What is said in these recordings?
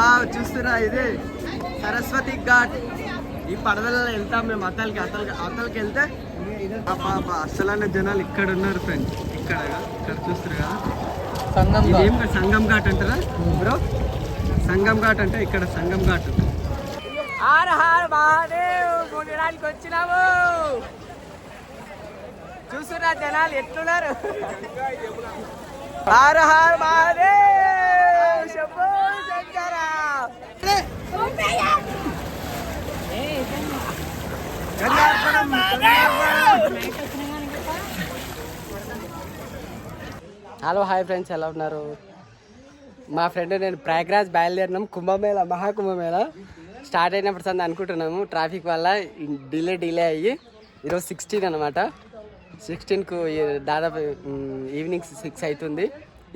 వా చూస్తున్నా ఇది. సరస్వతి ఘాట్. ఈ పడవలలో వెళ్తాం మేము అతలకి అతలకి అతలకి వెళ్తే అసలైన జనాలు ఇక్కడ ఉన్నారు ఫ్రెండ్స్ ఇక్కడ ఇక్కడ చూస్తారు కదా. సంగం కాదు, సంగం ఘాట్ అంటారా? బ్రో సంగం ఘాట్ అంటే ఇక్కడ సంగం ఘాట్. గుండడానికి వచ్చినాము చూస్తున్నా జనాలు ఎట్లున్నారు. Har Har Mahadev Shambho Shankar hello hi friends ఎలా ఉన్నారు? మా ఫ్రెండ్ నేను ప్రయాగ్రాజ్ బయలుదేరినాం కుంభమేళ మహాకుంభమేళ. స్టార్ట్ అయినప్పుడు సంది అనుకుంటున్నాము ట్రాఫిక్ వల్ల డిలే డిలే అయ్యి ఈరోజు సిక్స్టీన్ అనమాట సిక్స్టీన్కు దాదాపు ఈవినింగ్ సిక్స్ అవుతుంది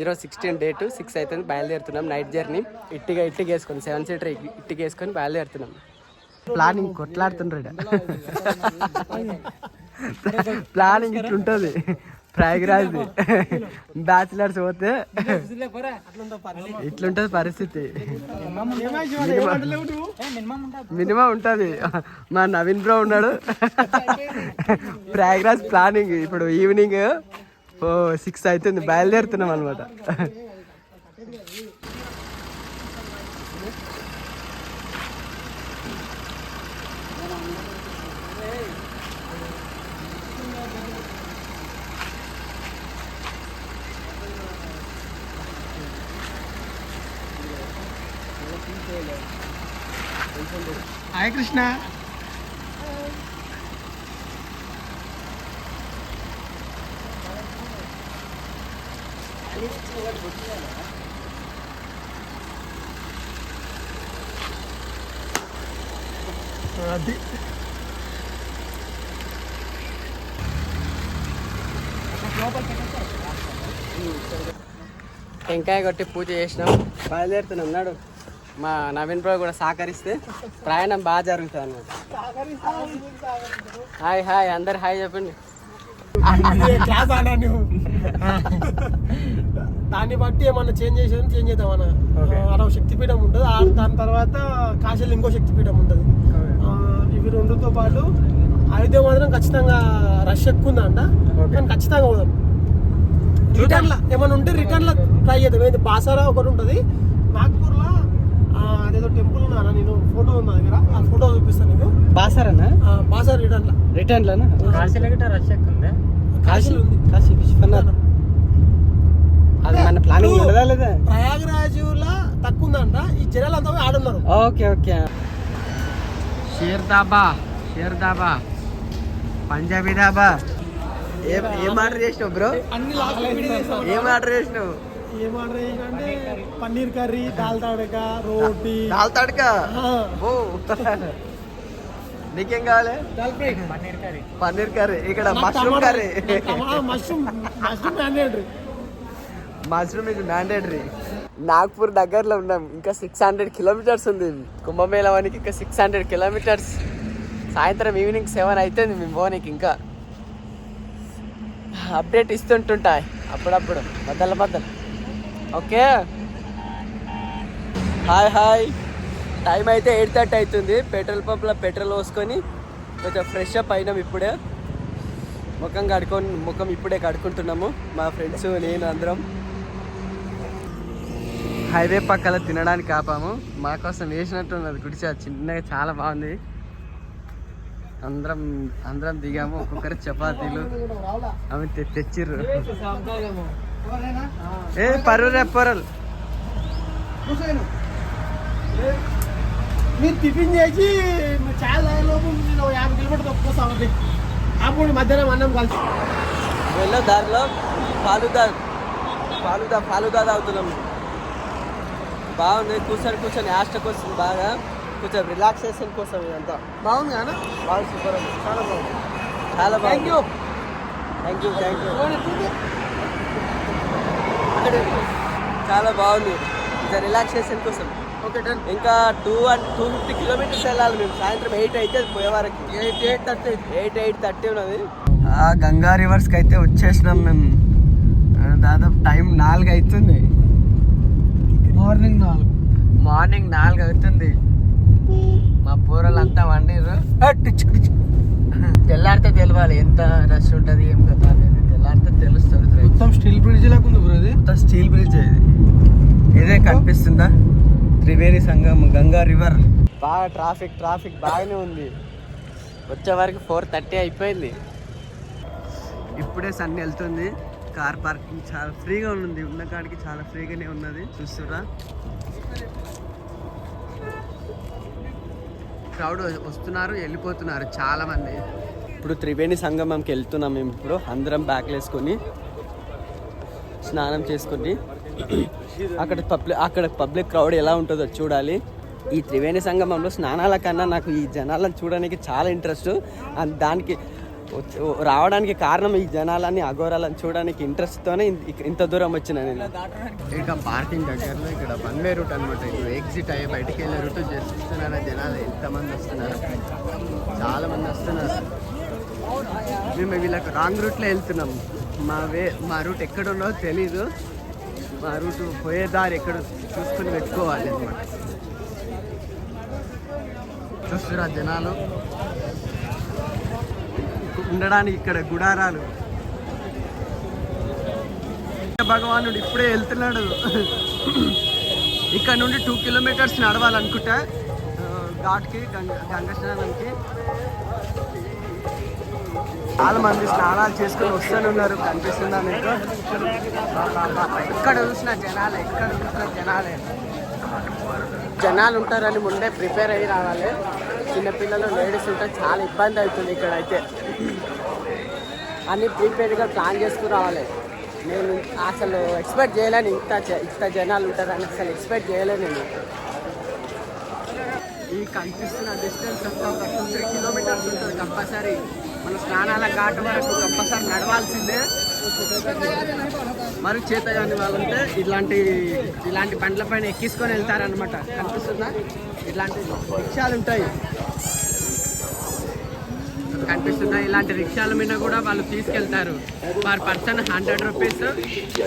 ఈరోజు సిక్స్టీన్ డేటు సిక్స్ అవుతుంది బయలుదేరుతున్నాం నైట్ జర్నీ ఇట్టిగా ఇట్టిగా సెవెన్ సీటర్ ఇట్టిగా వేసుకొని బయలుదేరుతున్నాం. ప్లానింగ్ కొట్లాడుతుండ్రు ప్లానింగ్ ఇట్లుంటుంది ప్రయాగరాజ్ బ్యాచిలర్స్ పోతే ఇట్లుంటది పరిస్థితి. మినిమం ఉంటది. మా నవీన్ బ్రో ఉన్నాడు. ప్రయాగరాజ్ ప్లానింగ్ ఇప్పుడు ఈవినింగ్ ఓ సిక్స్ అవుతుంది. బయలుదేరుతున్నాం అనమాట హాయ్ కృష్ణ. అది. టెంకాయ కొట్టి పూజ చేసినాం. బయలుదేరుతున్నాం నాడు. మా నవీన్ బ్రో కూడా సహకరిస్తే ప్రయాణం బాగా జరుగుతుంది అన్నమాట. హాయ్ హాయ్ అందరు హాయ్ చెప్పండి. దాన్ని బట్టి ఏమన్నా చేంజ్ చేసేది చేంజ్ చేద్దామన్నా అక్కడ శక్తిపీఠం ఉంటుంది ఆ దాని తర్వాత కాశీలో ఇంకో శక్తిపీఠం ఉంటుంది ఆ, ఇవి రెండుతో పాటు అయోధ్య మాత్రం ఖచ్చితంగా రష్ ఎక్కువ ఉందంట. కానీ ఖచ్చితంగా పోదాం. రిటర్న్ లా ఏమైనా ఉంటే రిటర్న్ లా ట్రై చేద్దాం. ఏది బాసారా ఒకటి ఉంటుంది. లో అదేదో టెంపుల్ ఉన్నా నేను? ఫోటో ఉంది దగ్గర. ఆ ఫోటో చూపిస్తాను నీకు. బాసారనా? ఆ, బాసార్ రిటర్న్ లా రిటర్న్లోనా కాశీలో ఉంది. కాశీ విశ్వనాథ్ అది మన ప్లానింగ్ ఉండదా లేదా? ప్రయాగరాజులా తక్కువ ఉందంట ఈ జనాలు అంతా ఆడున్నారు. Okay okay. Share dhaba Sher dhaba Punjabi dhaba ఏం ఏం ఆర్డర్ చేసినావు బ్రో? అన్ని ఏం ఆర్డర్ చేసినావు? ఏం ఆర్డర్ చేసినంటే పన్నీర్ కర్రీ దాల్ తడక రోటీ. దాల్ తడక? ఆ, ఓ. నీకేం కావాలి? పన్నీర్ కర్రీ. ఇక్కడ mushroom curry. Mushroom mushroom mandatory mushroom ఇది మ్యాండేటరీ నాగ్పూర్ దగ్గరలో ఉన్నాం. ఇంకా సిక్స్ హండ్రెడ్ కిలోమీటర్స్ ఉంది. కుంభమేళానికి ఇంకా సిక్స్ హండ్రెడ్ కిలోమీటర్స్ సాయంత్రం ఈవినింగ్ సెవెన్ అవుతుంది మేము పోనీకి ఇంకా. అప్డేట్ ఇస్తుంటుంటాయి. అప్పుడప్పుడు. బద్దల బద్దలు. ఓకే. Hi hi. టైం అయితే ఎయిట్ థర్టీ అవుతుంది. పెట్రోల్ పంప్లో పెట్రోల్ పోసుకొని కొంచెం ఫ్రెష్ అప్ అయినాం ఇప్పుడే. ముఖం కడుకొని ముఖం ఇప్పుడే కడుకుంటున్నాము మా ఫ్రెండ్స్ నేను అందరం. హైవే పక్కల తినడానికి ఆపాము. మా కోసం వేసినట్టున్నది గుడిసె. అది చిన్నగా చాలా బాగుంది. అందరం అందరం దిగాము. ఒక్కొక్కరు చపాతీలు. అవి తె- తెచ్చిర్రు. ఏ పర్రు రెప్పరల్ మీరు టిఫిన్ చేసి చాయ్ తాగేలోపు నేను యాభై కిలోమీటర్ తప్పుకొస్తామండి అప్పుడు మధ్యాహ్నం అన్నం కలిసి. వెళ్ళే దారిలో ఫాలుదా ఫాలుదా ఫాలుదా తాగుతున్నాం బాగుంది కూర్చొని కూర్చొని యాస్టక్ వస్తుంది బాగా. కొంచెం రిలాక్సేషన్ కోసం ఇదంతా. బాగుంది కానీ బాగా సూపర్ చాలా బాగుంది. చాలా థ్యాంక్ బాగుంది you thank you thank you చాలా బాగుంది. ఇంకా రిలాక్సేషన్ కోసం. ఓకే డన్ ఇంకా two and two fifty kilometres వెళ్ళాలి మేము. సాయంత్రం ఎయిట్ అయితే పోయే వరకు eight eight thirty eight eight thirty ఉన్నది. ఆ గంగా రివర్స్కి అయితే వచ్చేసినాం మేము. దాదాపు టైం నాలుగు అవుతుంది. మార్నింగ్ నాలుగు. మార్నింగ్ మార్నింగ్ నాలుగు అవుతుంది. మా పూరలంతా వండిర్రు. తెల్లారితే తెలియాలి ఎంత రష్ ఉంటుంది ఏం కదా తెలుస్తుంది. మొత్తం స్టీల్ బ్రిడ్జ్ లాగా ఉంది బ్రో ఇది. మొత్తం స్టీల్ బ్రిడ్జ్ ఇది. ఇదే కనిపిస్తుందా? త్రివేణి సంగం గంగా రివర్. బాగా ట్రాఫిక్ ట్రాఫిక్ బాగానే ఉంది. వచ్చే వరకు ఫోర్ థర్టీ అయిపోయింది. ఇప్పుడే సన్ వెళ్తుంది. కార్ పార్కింగ్ చాలా ఫ్రీగా ఉంది ఉన్న కాడికి చాలా ఫ్రీగానే ఉన్నది. చూస్తురా క్రౌడ్ వస్తున్నారు వెళ్ళిపోతున్నారు చాలా మంది ఇప్పుడు త్రివేణి సంగమంకి వెళ్తున్నాం మేము ఇప్పుడు. అందరం బ్యాగ్లు వేసుకొని స్నానం చేసుకొని అక్కడ పబ్లిక్ అక్కడ పబ్లిక్ క్రౌడ్ ఎలా ఉంటుందో చూడాలి. ఈ త్రివేణి సంగమంలో స్నానాల కన్నా నాకు ఈ జనాలను చూడడానికి చాలా ఇంట్రెస్ట్. అండ్ దానికి రావడానికి కారణం ఈ జనాలని అఘోరాలను చూడడానికి ఇంట్రెస్ట్తోనే ఇంత- దూరం వచ్చిన నేను. ఇక పార్కింగ్ దగ్గరలో ఇక్కడ వన్ వే రూట్ అనమాట ఎగ్జిట్ అయ్యి బయటికి వెళ్ళే రూట్. చేస్తున్నారా జనాలు ఎంతమంది వస్తున్నారు? చాలా మంది వస్తున్నారు. మేము వీళ్ళకి రాంగ్ రూట్లో వెళ్తున్నాం. మా వే మా రూట్ ఎక్కడ ఉన్నదో తెలీదు. మా రూట్ పోయే దారి ఎక్కడ చూసుకొని పెట్టుకోవాలి అనమాట చూస్తురా జనాలు. ఉండడానికి ఇక్కడ గుడారాలు. భగవానుడు ఇప్పుడే వెళ్తున్నాడు. ఇక్కడ నుండి టూ కిలోమీటర్స్ నడవాలనుకుంటా. ఘాట్కి గంగ గంగ స్నానానికి. చాలా మంది స్నానాలు చేసుకుని వస్తూనే ఉన్నారు కనిపిస్తుందా మీకు? ఎక్కడ చూసిన జనాలే ఎక్కడ చూసిన జనాలే. జనాలు ఉంటారని ముందే ప్రిపేర్ అయ్యి రావాలి. చిన్నపిల్లలు లేడీస్ ఉంటే చాలా ఇబ్బంది అవుతుంది ఇక్కడ అయితే అన్ని ప్లాన్ చేసుకుని రావాలి. నేను అసలు ఎక్స్పెక్ట్ చేయలేను ఇంత ఇంత జనాలు ఉంటారని అసలు ఎక్స్పెక్ట్ చేయలేను నేను. ఈ కనిపిస్తున్న డిస్టెన్స్ ఒక టూ త్రీ కిలోమీటర్స్ ఉంటుంది కంపల్సరీ. మన స్నానాల ఘాట్ వరకు కంపల్సరీ నడవాల్సిందే. మరి చేత కాని వాళ్ళు ఉంటే ఇలాంటి ఇలాంటి బండ్ల పైన ఎక్కించుకొని వెళ్తారనమాట కనిపిస్తుందా? ఇలాంటి రిక్షాలు ఉంటాయి. కనిపిస్తుందా? ఇలాంటి రిక్షాల మీద కూడా వాళ్ళు తీసుకెళ్తారు. Per person hundred rupees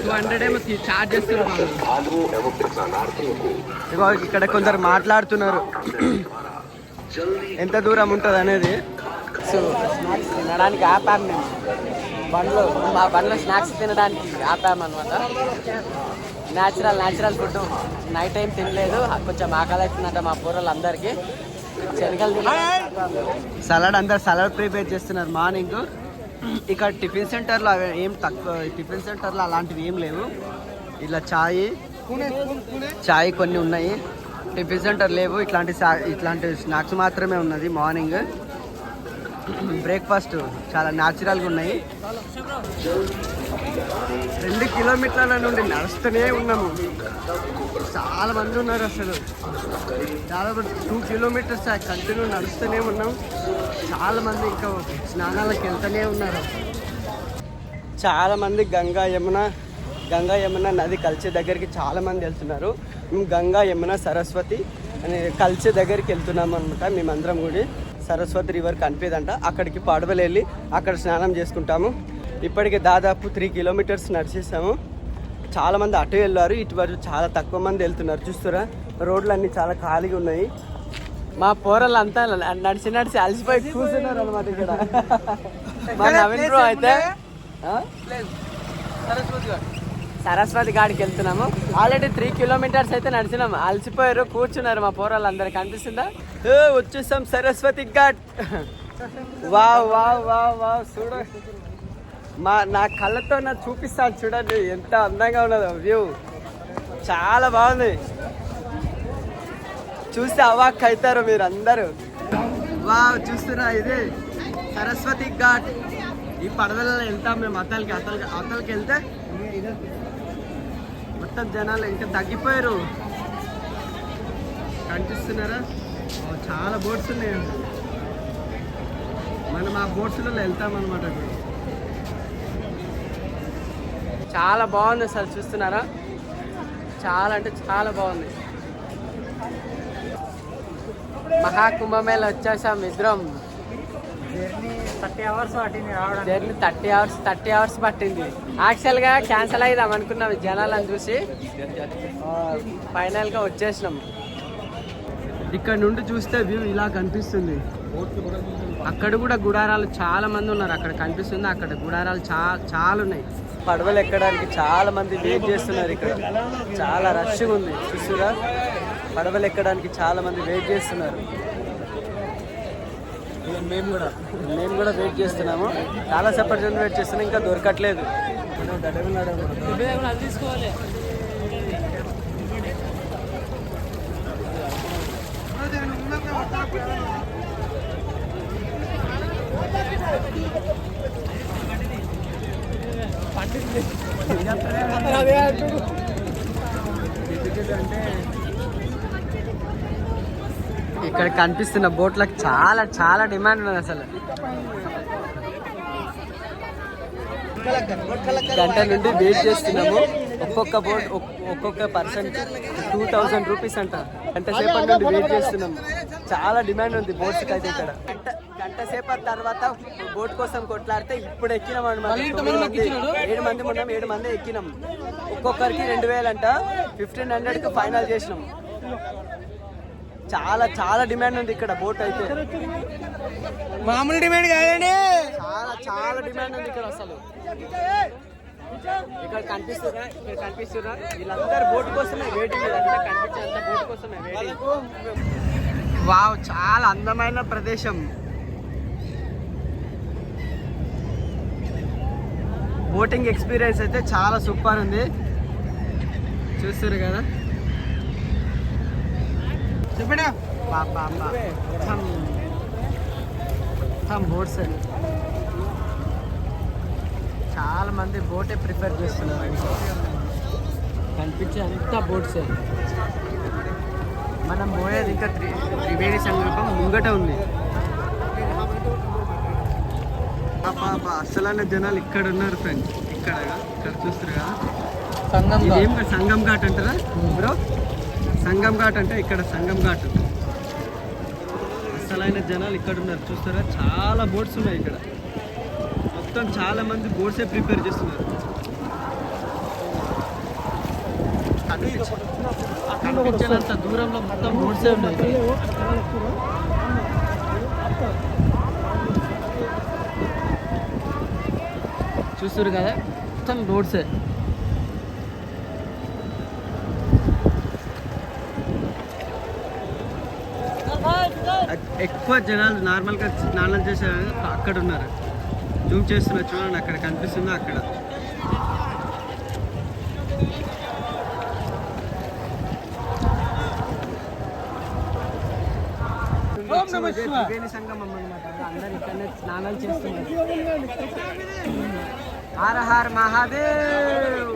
two hundred ఏమో ఛార్జ్ వాళ్ళు. ఇగో ఇక్కడ కొందరు మాట్లాడుతున్నారు. ఎంత దూరం ఉంటుంది అనేది స్నాక్స్ తినడానికి ఆపాము మేము. బండ్లో మా బండ్లో స్నాక్స్ తినడానికి ఆపాము అనమాట natural natural food night time తినలేదు. కొంచెం ఆకలి అవుతుందంట మా పూర్వలు అందరికీ శనగలు సలాడ్ అందరు సలాడ్ ప్రిపేర్ చేస్తున్నారు మార్నింగ్ ఇక్కడ టిఫిన్ సెంటర్లో అవి ఏం తక్కువ టిఫిన్ సెంటర్లో అలాంటివి ఏం లేవు. ఇలా చాయ్ చాయ్ కొన్ని ఉన్నాయి. టిఫిన్ సెంటర్ లేవు. ఇట్లాంటి ఇట్లాంటి స్నాక్స్ మాత్రమే ఉన్నది మార్నింగ్ బ్రేక్ఫాస్ట్ చాలా న్యాచురల్గా ఉన్నాయి. రెండు కిలోమీటర్ల నుండి నడుస్తూనే ఉన్నాము. చాలా మంది ఉన్నారు అసలు. దాదాపు టూ కిలోమీటర్స్ కంటిన్యూ నడుస్తూనే ఉన్నాం. చాలా మంది ఇంకా స్నానాలకు వెళ్తూనే ఉన్నారు. చాలా మంది గంగా యమున గంగా యమున నది కలిసే దగ్గరికి చాలా మంది వెళ్తున్నారు. మేము గంగా యమున సరస్వతి అనే కలిసే దగ్గరికి వెళ్తున్నాం అనమాట మేమందరం కూడా. సరస్వతి రివర్ కనిపేదంట. అక్కడికి పడవలు వెళ్ళి అక్కడ స్నానం చేసుకుంటాము. ఇప్పటికి దాదాపు త్రీ కిలోమీటర్స్ నడిచేసాము. చాలా మంది అటు వెళ్ళారు ఇటువరకు చాలా తక్కువ మంది వెళ్తున్నారు. చూస్తారా రోడ్లు అన్నీ చాలా ఖాళీగా ఉన్నాయి. మా పోరలు అంతా నడిచి నడిచి అలసిపోయి కూర్చున్నారు అనమాట ఇక్కడ మా నవీన్ బ్రో అయితే? సరస్వతి గాడికి వెళ్తున్నాము. ఆల్రెడీ త్రీ కిలోమీటర్స్ అయితే నడిచినాము అలసిపోయారు కూర్చున్నారు మా పోరాలు అందరు. కనిపిస్తుందా? వచ్చేసాం Saraswati ghat. Wow wow wow wow చూడ. మా నా కళ్ళతో నా చూపిస్తాను చూడండి. ఎంత అందంగా ఉన్నదో వ్యూ చాలా బాగుంది. చూస్తే అవాక్ అవుతారు మీరు అందరూ వావ్ చూస్తున్నా ఇది. సరస్వతి ఘాట్. ఈ పడవలలో వెళ్తాం మేము అతలకి అతలకి అతలకి వెళ్తే మొత్తం జనాలు ఇంకా తగ్గిపోయారు. కనిపిస్తున్నారా? చాలా బోట్స్ ఉన్నాయి. మనం ఆ బోట్స్లో వెళ్తామన్నమాట ఇప్పుడు. చాలా బాగుంది అసలు చూస్తున్నారా? చాలా అంటే చాలా బాగుంది. మహాకుంభమేళ వచ్చేసాం ఇద్దరం థర్టీ అవర్స్ పట్టింది రావడానికి journey thirty hours thirty hours పట్టింది. యాక్చువల్గా క్యాన్సిల్ అయిదాం అనుకున్నాం జనాలను చూసి. ఫైనల్గా వచ్చేసినాం. ఇక్కడ నుండి చూస్తే వ్యూ ఇలా కనిపిస్తుంది. అక్కడ కూడా గుడారాలు చాలా మంది ఉన్నారు. అక్కడ కనిపిస్తుంది. అక్కడ గుడారాలు చా చాలా ఉన్నాయి. పడవలు ఎక్కడానికి చాలా మంది వెయిట్ చేస్తున్నారు ఇక్కడ. చాలా రష్గా ఉంది. చూస్తురా? పడవలు ఎక్కడానికి చాలా మంది వెయిట్ చేస్తున్నారు. మేము కూడా మేము కూడా వెయిట్ చేస్తున్నాము. చాలా సేపటి నుండి వెయిట్ చేస్తున్నాం ఇంకా దొరకట్లేదు. ఇక్కడ కనిపిస్తున్న బోట్లకు చాలా చాలా డిమాండ్ ఉన్నది అసలు. గంట నుండి వెయిట్ చేస్తున్నాము. ఒక్కొక్క బోట్ ఒక్- ఒక్కొక్క పర్సన్ టూ థౌజండ్ రూపీస్ అంట. గంట సేపటి నుండి వెయిట్ చేస్తున్నాం చాలా డిమాండ్ ఉంది బోట్స్ అయితే ఇక్కడ. గంట గంట సేపటి తర్వాత బోట్ కోసం కొట్లాడితే ఇప్పుడు ఎక్కినాం అనమాట ఏడు మంది ఉన్నాం ఏడు మంది ఎక్కినాం. ఒక్కొక్కరికి రెండు వేలు అంట ఫిఫ్టీన్ హండ్రెడ్కి ఫైనల్ చేసినాం. చాలా చాలా డిమాండ్ ఉంది ఇక్కడ బోట్ అయితే. మామూలు డిమాండ్ కాదండి. చాలా చాలా డిమాండ్ ఉంది ఇక్కడ అసలు. ఇక్కడ కనిపిస్తున్నా ఇక్కడ కనిపిస్తున్నా వీళ్ళందరూ బోట్ కోసమే వెయిటింగ్ వీళ్ళంతా కనిపించేంత బోట్ కోసమే వెయిటింగ్ వావ్ చాలా అందమైన ప్రదేశం. బోటింగ్ ఎక్స్పీరియన్స్ అయితే చాలా సూపర్ ఉంది. చూస్తారు కదా. చెప్పడా. బోట్స్ చాలా మంది బోటే ప్రిఫర్ చేస్తున్నారు. కనిపించే అంతా బోట్సే మనం పోయేది ఇంకా త్రి త్రివేణి సంగమం ముంగట ఉంది. అసలైన జనాలు ఇక్కడ ఉన్నారు ఫ్రెండ్స్ ఇక్కడ ఇక్కడ చూస్తారు కదా. సంగం ఇదేం సంగం ఘాట్ అంటారా? బ్రో సంగం ఘాట్ అంటే ఇక్కడ సంగం ఘాట్. అసలైన జనాలు ఇక్కడ ఉన్నారు. చూస్తారా? చాలా బోట్స్ ఉన్నాయి ఇక్కడ. మొత్తం చాలా మంది బోట్సే ప్రిపేర్ చేస్తున్నారు. కనిపించినంత దూరంలో మొత్తం బోట్సే ఉన్నాయి చూస్తారు కదా? మొత్తం బోట్సే. ఎక్కువ జనాలు నార్మల్గా స్నానం చేసే అక్కడ ఉన్నారు. జూమ్ చేస్తున్నా చూడండి అక్కడ కనిపిస్తుందో? అక్కడ. త్రివేణి సంగమం అన్నమాట. అందరు ఇక్కడనే స్నానాలు చేస్తున్నారు. హర హర్ మహాదేవ్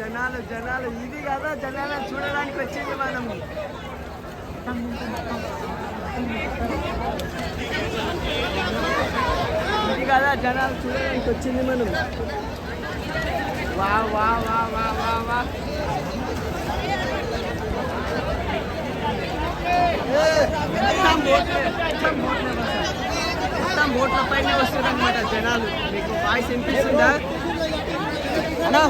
జనాలు జనాలు. ఇది కదా జనాలు చూడడానికి వచ్చేది మనం ఇది కదా జనాలు చూడడానికి వచ్చింది మనం. వా వా వా వా వా వా మొత్తం బోట్లే, మొత్తం బోట్లే మొత్తం బోట్ల పైన వస్తారు అనమాట జనాలు. మీకు వాయిస్ వినిపిస్తుందా? అన్నా,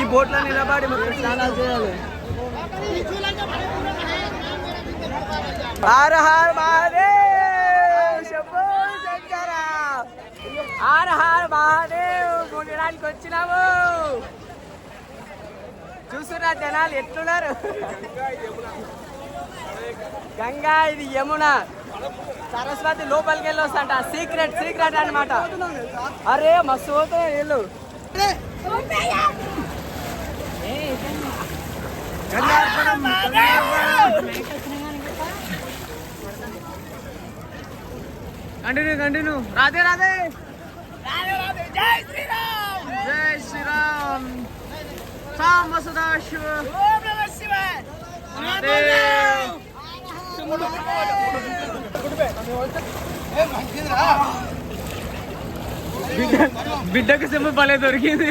ఈ బోట్లో నిలబడి మొత్తం స్నానాలు చేయాలి. హర హర్ మహాదేవ్! శంభో శంకర! హర హర్ మహాదేవ్! గుండడానికి వచ్చినాము చూస్తున్నా జనాలు ఎట్లున్నారు? గంగా ఇది యమున. సరస్వతి లోపలికి వెళ్ళి సీక్రెట్ సీక్రెట్ అన్నమాట. అరే మస్తు పోతున్నాయి వీళ్ళు కంటిన్యూ కంటిన్యూ రాధే రాధే జై శ్రీరామ్ జై శ్రీరామ్ సదాశివ మహాదేవ్ బిడ్డ బిడ్డకు సెమ్మ భలే దొరికింది.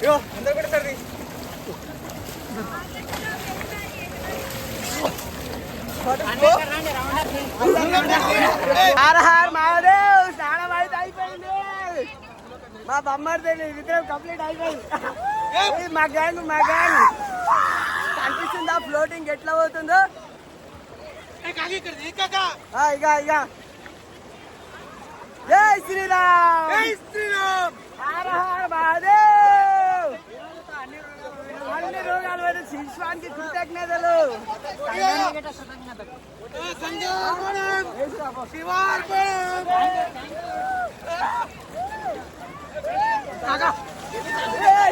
ప్రభులు హర హర మహాదేవ్ స్నానం అయితే అయిపోయింది. మా బొమ్మడి విగ్రహం కంప్లీట్ అయిపోయింది. మా గ్యాంగ్ మా గ్యాంగ్ కనిపిస్తుందా ఫ్లోటింగ్ ఎట్లా పోతుందో? ఇక ఇక జై శ్రీరామ్. జై శ్రీరామ్. హర హర మహాదేవ్. అన్ని రోగాలు పోయిన శిష్వానికి కృతజ్ఞతలు.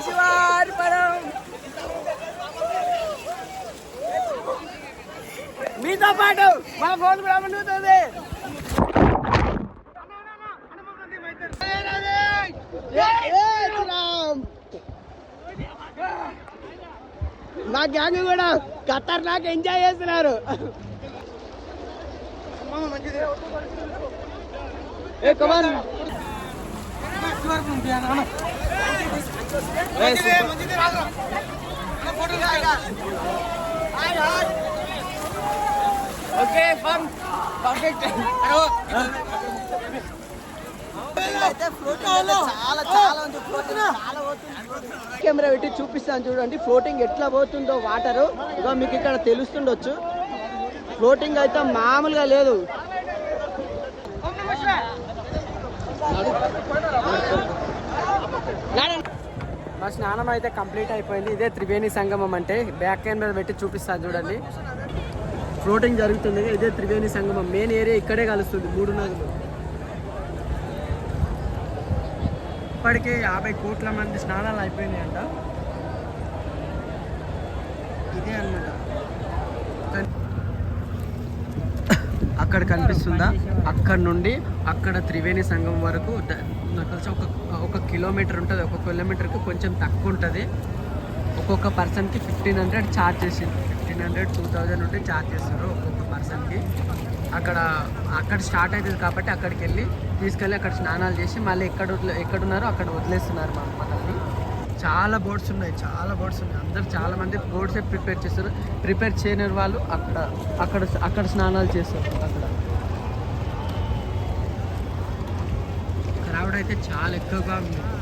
శివార్పణం మీతో పాటు మా ఫోన్ కూడా ముందుతుంది మా గ్యాంగ్ కూడా ఖతర్నాక్ ఎంజాయ్ చేస్తున్నారు. ఏ come on okay fun perfect camera పెట్టి చూపిస్తాను చూడండి. ఫ్లోటింగ్ ఎట్లా పోతుందో వాటర్. ఇక మీకు ఇక్కడ తెలుస్తుండొచ్చు. ఫ్లోటింగ్ అయితే మామూలుగా లేదు. మా స్నానం అయితే కంప్లీట్ అయిపోయింది. ఇదే త్రివేణి సంగమం అంటే బ్యాక్ కెమెరా పెట్టి చూపిస్తాను చూడండి. ఫ్లోటింగ్ జరుగుతుంది ఇదే త్రివేణి సంగమం. మెయిన్ ఏరియా ఇక్కడే కలుస్తుంది మూడు నదులు. ఇప్పటికే యాభై కోట్ల మంది స్నానాలు అయిపోయినాయి అంట ఇదే అన్నమాట. అక్కడ కనిపిస్తుందా? అక్కడ నుండి అక్కడ త్రివేణి సంఘం వరకు నాకు తెలిసి ఒక ఒక కిలోమీటర్ ఉంటుంది. ఒక కిలోమీటర్కి కొంచెం తక్కువ ఉంటుంది. ఒక్కొక్క పర్సన్కి ఫిఫ్టీన్ హండ్రెడ్ ఛార్జ్ చేసింది. ఫిఫ్టీన్ హండ్రెడ్ టూ థౌజండ్ ఉంటే ఛార్జ్ చేస్తారు ఒక్కొక్క పర్సన్కి. అక్కడ అక్కడ స్టార్ట్ అవుతుంది కాబట్టి అక్కడికి వెళ్ళి తీసుకెళ్ళి అక్కడ స్నానాలు చేసి మళ్ళీ ఎక్కడ వదిలే- అక్కడ వదిలేస్తున్నారు మా మనల్ని చాలా బోట్స్ ఉన్నాయి చాలా బోట్స్ ఉన్నాయి. అందరు చాలా మంది బోట్సే ప్రిపేర్ చేస్తారు ప్రిపేర్ చేయని వాళ్ళు అక్కడ అక్కడ అక్కడ స్నానాలు చేస్తారు అక్కడ. క్రౌడ్ అయితే చాలా ఎక్కువగా ఉంది.